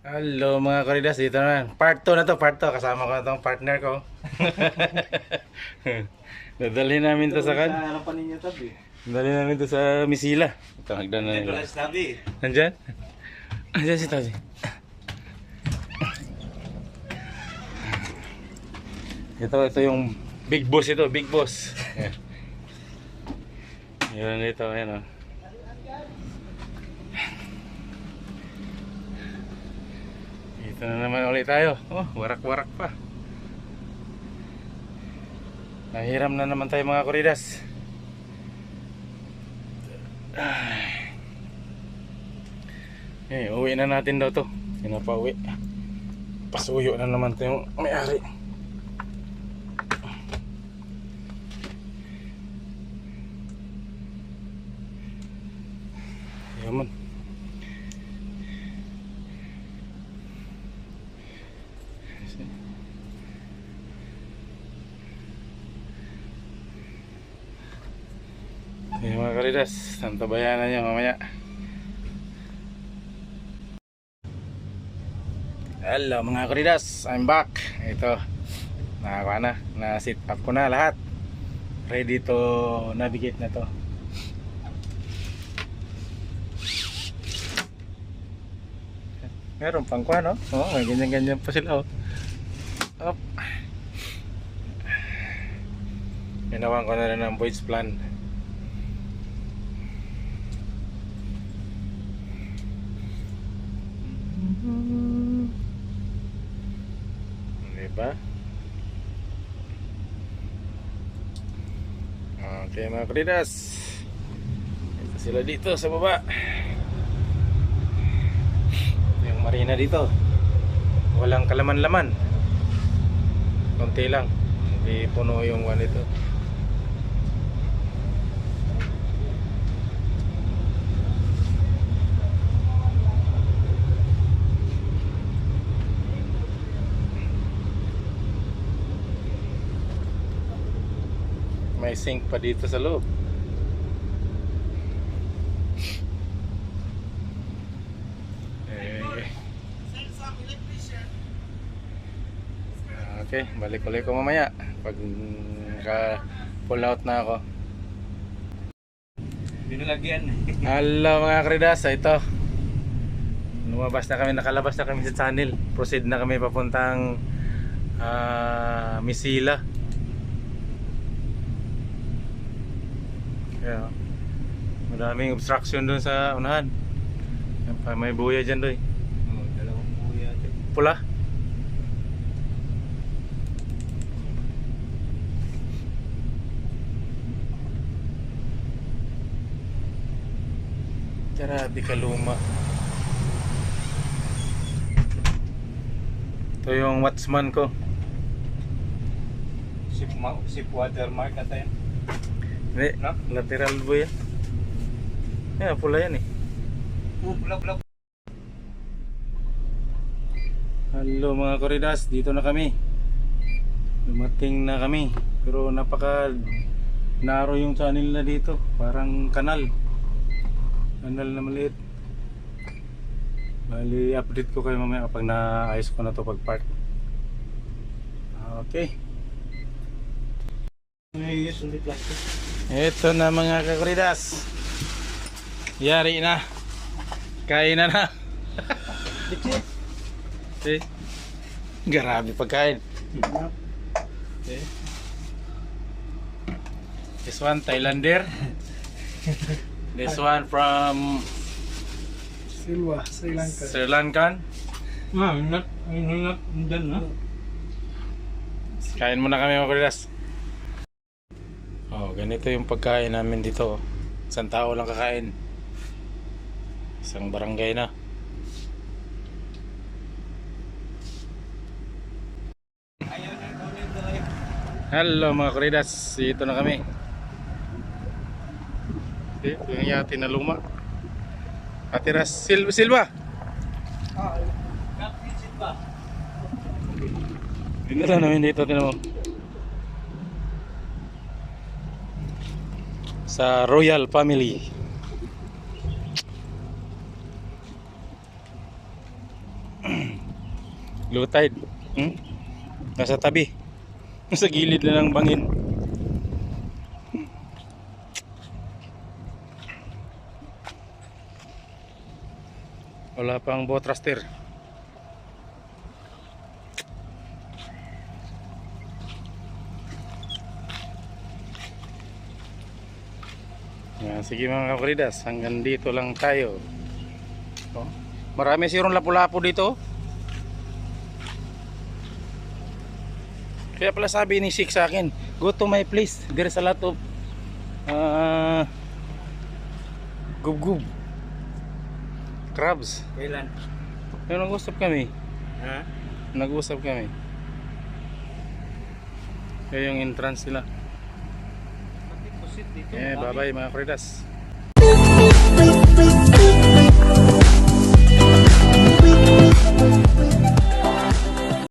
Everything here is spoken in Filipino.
Hello mga koridas, dito na. Part 2 na to, part 2. Kasama ko na tong partner ko. Dadalhin namin to sa kan. harapan ninyo tabi. Dadalhin namin to sa Misila. Ito, hagdan na nila. tabi. Nandyan? Nandyan si Tazi. Ito, ito yung big boss ito, big boss. Yan ito, ayan o. Ito na naman ulit tayo. Oh, warak-warak pa. Nahiram na naman tayo mga kuridas. Eh, uwi na natin daw to. Pinapauwi. Pasuyo na naman yung may-ari. Yaman. Karidas, tantabayanan niya mamaya. Hello mga koridas, I'm back. Ito, nakakuha na, na-sit up ko na lahat. Ready to navigate na to. Meron pang kuha, no? Oo, may ganyan-ganyan pa sila, oh. Up. Ginawan ko na rin ang voice plan. Diba? Okay mga kalidas. Ito sila dito sa baba. Yung marina dito. Walang kalaman-laman. Konti lang. Hindi puno yung one ito May sink pa dito sa loob. Eh, Okay, balik ulit ko mamaya pag naka pull out na ako. Binalagyan. Hello mga kridas, ito. Lumabas na kami, nakalabas na kami sa channel. Proceed na kami papuntang ah, Misila. Kaya, madaming obstruction doon sa unahan. May buya dyan doy. Oh, dalawang buya. Pula. Grabe ka luma. Ito yung watchman ko. Sip, sip watermark ata yan. Hindi, No? lateral buya. Yan, pula yan eh. Oh, pula pula. Hello mga koridas, dito na kami. Dumating na kami. Pero napaka naro yung channel na dito. Parang kanal. Kanal na maliit. Bali, update ko kayo mamaya kapag naayos ko na to pag park. Okay. May yes, hindi plastic. Ito na mga kakoridas. Yari na. Kain na na. Eh, Grabe pagkain. Eh. This one Thailander. This one from Silwa, Sri Lanka. Sri Lankan. Ah, not, not, dyan na. Kain muna kami mga kulidas. Ganito yung pagkain namin dito. Isang tao lang kakain. Isang barangay na. Na. Hello mga kuridas, dito na kami. Ito yung yati na luma. Atiras Sil Silva. Ah, kapitsit ba? Dinala namin dito, tinan Sa Royal Family. Low tide. Hmm? Nasa tabi. Nasa gilid na ng bangin. Wala pang boat Yan, sige mga kakuridas, hanggang dito lang tayo. Oh, marami sirong lapu-lapu dito. Kaya pala sabi ni Sik sa akin, go to my place. There's a lot of uh, gub-gub. Crabs. Kailan? Pero nag-usap kami. Ha? Nag-usap kami. Kaya yung entrance nila exit dito. Eh, bye-bye mga Fredas.